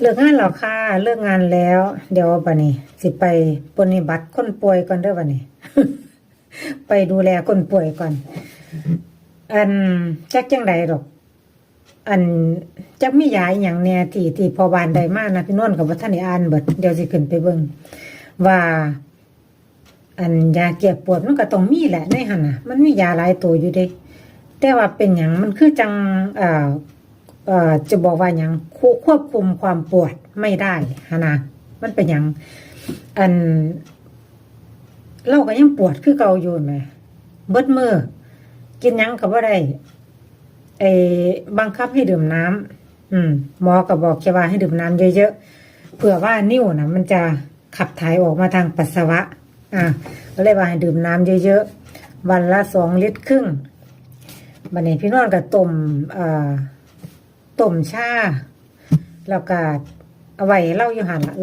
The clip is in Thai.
เลิกงานแล้วค่ะ เลิกงานแล้ว เดี๋ยวบัดนี้ สิไปปฏิบัติคนป่วยก่อนเด้อบัดนี้ ไปดูแลคนป่วยก่อน อันจักจังใดดอก อันจักมียาอย่างแน่ที่ที่พอบานใดมากนะพี่นวลกับว่าท่านอ่านเบิดเดี๋ยวสิขึ้นไปเบิ่งว่า อันยาเก็บปวดมันก็ต้องมีแหละในหันน่ะมันมียาหลายตัวอยู่เด้แต่ว่าเป็นหยังมันคือจังอ่อ เอ่อจะบอกว่าหยังควควบคุมความปวดไม่ได้หนนะมันเป็นหยังอันเราก็ยังปวดคือเก่าอยู่แหมเบิดมือกินหยังก็บ่ได้ไอ้บังคับให้ดื่มน้ำอืมหมอก็บอกแค่ว่าให้ดื่มน้ำเยอะๆเผื่อว่านิ้วนะมันจะขับถ่ายออกมาทางปัสสาวะ อะก็เลยว่าให้ดื่มน้ำเยอะๆวันละสองลิตรครึ่งบันนี้พี่นอนก็ต้มเอ่อ ต้มชาแล้วก็เอาไว้เล่าอยู่หันละ